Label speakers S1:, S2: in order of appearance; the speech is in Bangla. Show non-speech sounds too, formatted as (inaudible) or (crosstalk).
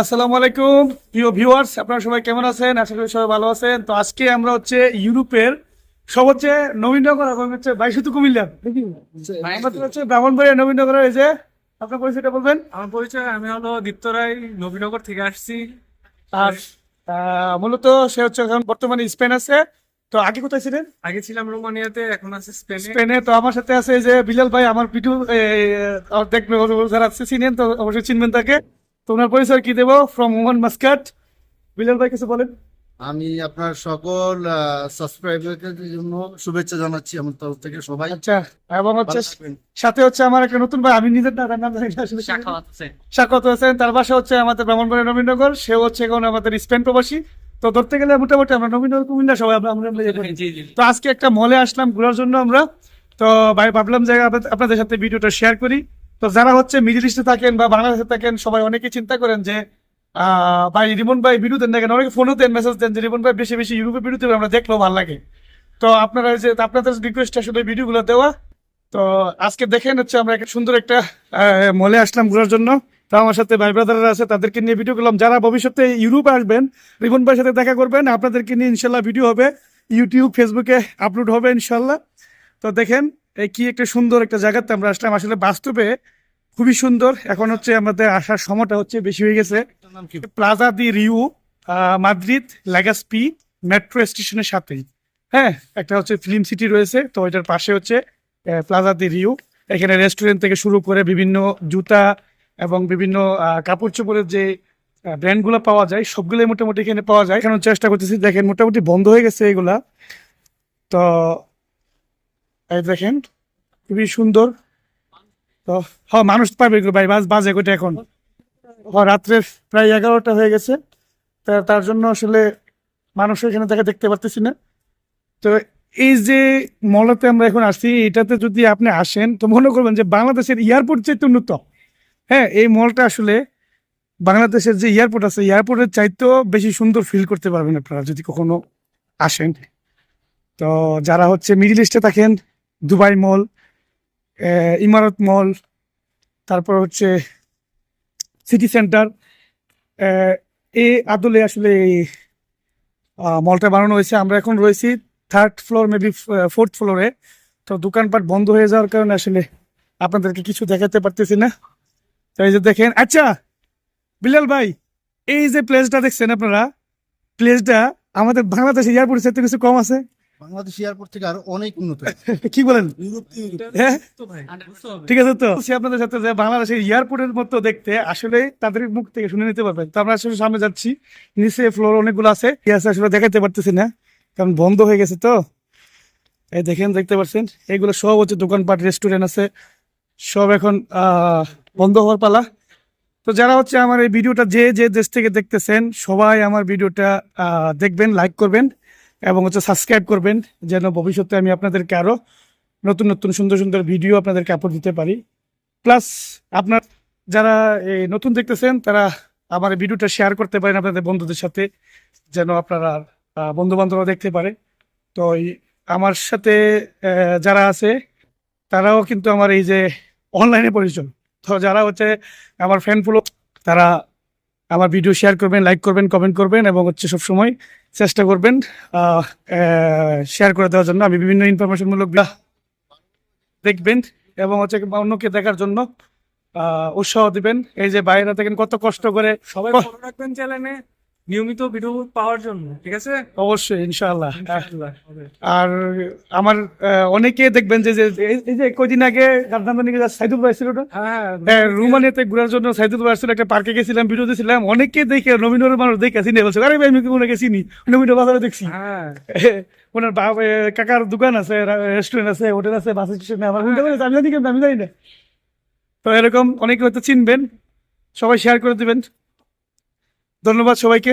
S1: আসসালামু আলাইকুম। প্রিয় ভিউয়ার্স আপনারা সবাই কেমন আছেন? আশা করি সবাই ভালো আছেন। তো আজকে আমরা হচ্ছে ইউরোপের সব হচ্ছে নবীনগর এবং হচ্ছে বাইশুতু কুমিল্লা। আমাদের হচ্ছে ব্রাহ্মণবাড়িয়া নবীনগর এই যে আপনার পরিচয়টা বলবেন?
S2: আমার পরিচয় আমি হলো দীপ্ত রায় নবীনগর থেকে আসছি।
S1: আর আহ, মূলত সে হচ্ছে এখন বর্তমানে স্পেন আছে। তো আগে কোথায় ছিলেন?
S2: আগে ছিলাম রোমানিয়াতে এখন আছে স্পেনে।
S1: স্পেনে। তো আমার সাথে আছে যে বিলাল ভাই আমার ভিডিও দেখবে যারা আছে চিনেন তো অবশ্যই চিনবেন তাকে। তো ওনার পরিচয় কি দেবো? ফ্রম ওমান মাস্কাট বিলাল ভাই কিছু বলেন।
S3: আমি আপনার সকল সাবস্ক্রাইবারদের জন্য শুভেচ্ছা জানাচ্ছি আমার তরফ থেকে সবাই।
S1: আচ্ছা এবং হচ্ছে সাথে হচ্ছে আমার একটা নতুন ভাই আমি নিজের না তার নাম জানি না সাক্ষাৎ হয়েছেন তার বাসা হচ্ছে আমাদের ব্রাহ্মণবাড়ি নবীনগর। সে হচ্ছে এখন আমাদের স্পেন প্রবাসী। তো ধরতে গেলে মোটামুটি আমরা নবীনগর কুমিল্লা সবাই আমরা আমরা তো আজকে একটা মলে আসলাম ঘোরার জন্য আমরা। তো ভাই ভাবলাম যে আপনাদের- সাথে ভিডিওটা শেয়ার করি। তো যারা হচ্ছে মিডিল ইস্টে থাকেন বা বাংলাদেশে থাকেন সবাই অনেকে চিন্তা করেন যে ভাই রিমন ভাই ভিডিও দেন না কেন? অনেকে ফোনও দেন মেসেজ দেন যে রিমন ভাই বেশি বেশি ইউরোপে ভিডিও দেবেন আমরা দেখলেও ভালো লাগে। তো আপনারা যে আপনাদের রিকোয়েস্ট আসলে ভিডিওগুলো দেওয়া। তো আজকে দেখেন হচ্ছে আমরা একটা সুন্দর একটা মলে আসলাম ঘোরার জন্য। তো আমার সাথে ভাই ব্রাদাররা আছে তাদেরকে নিয়ে ভিডিও করলাম। যারা ভবিষ্যতে ইউরোপ আসবেন রিমন ভাইয়ের সাথে দেখা করবেন আপনাদেরকে নিয়ে ইনশাল্লাহ ভিডিও হবে। ইউটিউব ফেসবুকে আপলোড হবে ইনশাল্লাহ। তো দেখেন এই কি একটা সুন্দর একটা জায়গাতে আমরা আসলাম। আসলে বাস্তবে খুবই সুন্দর। এখন হচ্ছে আমাদের আসার সময়টা হচ্ছে বেশি হয়ে গেছে। Plaza de Rio Madrid Legazpi metro স্টেশনের সাথেই। হ্যাঁ একটা হচ্ছে ফিল্ম সিটি রয়েছে তো এটার পাশে হচ্ছে প্লাজা দি রিউ এখানে রেস্টুরেন্ট থেকে শুরু করে বিভিন্ন জুতা এবং বিভিন্ন কাপড় চোপড়ের যে ব্র্যান্ডগুলো পাওয়া যায়, সবগুলোই মোটামুটি এখানে পাওয়া যায়। এখানে চেষ্টা করতেছি। দেখেন, মোটামুটি বন্ধ হয়ে গেছে এগুলা। তো, এই দেখেন, খুবই সুন্দর। তো হ্যাঁ মানুষ পাবে ভাই, বাজ, বাজে কোটা এখন? হ্যাঁ রাত্রে প্রায় এগারোটা হয়ে গেছে। তা, তার জন্য আসলে মানুষ এখানে দেখা দেখতে পারতেছি না। তো, এই যে মলতে আমরা এখন আসছি এটাতে যদি আপনি আসেন, তো মনে করবেন যে বাংলাদেশের এয়ারপোর্ট চাইতে উন্নত হ্যাঁ এই মলটা আসলে বাংলাদেশের যে এয়ারপোর্ট আছে, এয়ারপোর্টের চাইতেও বেশি সুন্দর ফিল করতে পারবেন আপনারা যদি কখনো আসেন। তো যারা হচ্ছে মিডিল ইস্টে থাকেন দুবাই মল ইমারত মল তারপর হচ্ছে সিটি সেন্টার এই আদলে আসলে এই মলটা বানানো হয়েছে। আমরা এখন রয়েছি থার্ড ফ্লোর মেবি ফোর্থ ফ্লোরে তো দোকানপাট বন্ধ হয়ে যাওয়ার কারণে আসলে আপনাদেরকে কিছু দেখাতে পারতেছি না। এই যে দেখেন আচ্ছা বিলাল ভাই এই যে প্লেসটা দেখছেন আপনারা প্লেসটা আমাদের বাংলাদেশ এয়ারপোর্ট সাথে কিছু কম আছে?
S3: বাংলাদেশ এয়ারপোর্ট থেকে আরও অনেক উন্নত। (laughs)
S1: কি বলেন। হ্যাঁ। ঠিক আছে তো? সে আপনাদের সাথে যে বাংলাদেশের এয়ারপোর্টের মতো দেখতে আসলে তাদের মুখ থেকে শুনে নিতে পারবেন। তো আমরা আসলে সামনে যাচ্ছি নিচে ফ্লোর অনেকগুলো আছে। কি আছে আসলে দেখাতে পারতেছি না কারণ বন্ধ হয়ে গেছে তো। এই দেখেন দেখতে পাচ্ছেন এগুলো সব হচ্ছে দোকানপাট রেস্টুরেন্ট আছে। সব এখন আহ, বন্ধ হওয়ার পালা। তো যারা হচ্ছে আমার এই ভিডিওটা যে যে দেশ থেকে দেখতেছেন, সবাই আমার ভিডিওটা দেখবেন লাইক করবেন এবং হচ্ছে সাবস্ক্রাইব করবেন যেন ভবিষ্যতে আমি আপনাদেরকে আরও নতুন নতুন, সুন্দর সুন্দর ভিডিও আপনাদেরকে আপলোড দিতে পারি। প্লাস আপনার যারা এই নতুন দেখতেছেন, তারা আমার ভিডিওটা শেয়ার করতে পারেন আপনাদের বন্ধুদের সাথে যেন আপনারা বন্ধু বান্ধবরা দেখতে পারে। তো আমার সাথে যারা আছে, তারাও কিন্তু আমার এই যে অনলাইনে পরিচয় তো যারা হচ্ছে আমার ফ্যান ফুলো তারা আমার ভিডিও শেয়ার করবেন লাইক করবেন কমেন্ট করবেন এবং হচ্ছে সবসময় চেষ্টা করবেন শেয়ার করে দেওয়ার জন্য আমি বিভিন্ন ইনফরমেশনমূলক দেখবেন এবং হচ্ছে অন্যকে দেখার জন্য উৎসাহ দিবেন এই যে বাইরে থাকেন কত কষ্ট করে
S2: সবাই। রাখবেন চ্যানেলে নিয়মিত ভিডিও পাওয়ার জন্য ঠিক আছে?
S1: অবশ্যই ইনশাআল্লাহ। আর আমার অনেকে দেখবেন যে এই- যে কয়দিন আগে সাইদুল ভাই ছিল না
S2: হ্যাঁ
S1: হ্যাঁ, রুমানিয়াতে ঘোরার জন্য সাইদুল ভাই আসছিল একটা পার্কে গেছিলাম ভিডিও দিয়েছিলাম অনেকে দেখে নবীনের মানুষ দেখে চিনে বলছে আরে ভাই আমি কি ওনাকে চিনি? নবীন বাজারে দেখছি।
S2: হ্যাঁ। (laughs)
S1: ওনার কাকার দোকান আছে রেস্টুরেন্ট আছে হোটেল আছে বাস স্টেশনে। আমার আমি জানি কেমন আমি জানি না। তো এরকম অনেকে হয়তো চিনবেন। সবাই শেয়ার করে দিবেন। ধন্যবাদ সবাইকে।